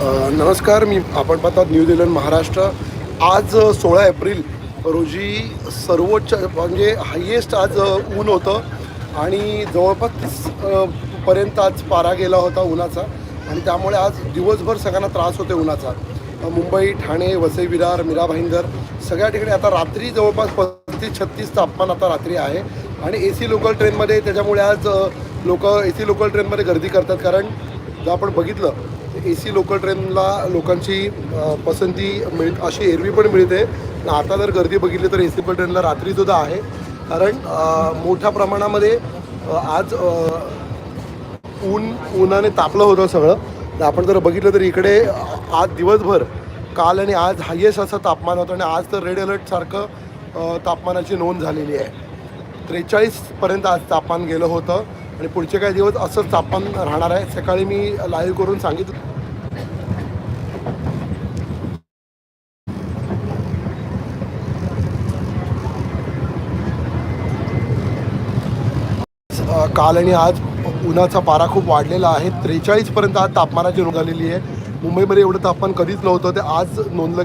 नमस्कार मी आपण पाहतात न्यूझीलंड महाराष्ट्र. आज सोळा एप्रिल रोजी सर्वोच्च म्हणजे हायेस्ट आज ऊन होतं. आणि जवळपास पर्यंत आज पारा गेला होता उन्हाचा. आणि त्यामुळे आज दिवसभर सगळ्यांना त्रास होते उन्हाचा. मुंबई ठाणे वसई विरार मीरा भाईंदर सगळ्या ठिकाणी आता रात्री जवळपास पस्तीस छत्तीस तापमान आता रात्री आहे. आणि ए सी लोकल ट्रेनमध्ये त्याच्यामुळे आज लोक ए सी लोकल ट्रेनमध्ये गर्दी करतात. कारण जर आपण बघितलं ए सी लोकल ट्रेनला लोकांची पसंती मिळ अशी एरवी पण मिळते. आणि आता जर गर्दी बघितली तर ए सी लोकल ट्रेनला रात्रीसुद्धा आहे. कारण मोठ्या प्रमाणामध्ये आज ऊन उन्हाने तापलं होतं सगळं. तर आपण जर बघितलं तर इकडे आज दिवसभर काल आणि आज हायेस्ट असं तापमान होतं. आणि आज तर रेड अलर्टसारखं तापमानाची नोंद झालेली आहे. त्रेचाळीसपर्यंत आज तापमान गेलं होतं. आणि पुढचे काही दिवस असंच तापमान राहणार आहे. सकाळी मी लाईव्ह करून सांगितलं. काल आणि आज उन्हाचा पारा खूप वाढलेला आहे. त्रेचाळीसपर्यंत आज तापमानाची नोंद झालेली आहे. मुंबईमध्ये एवढं तापमान कधीच नव्हतं. ते आज नोंदलं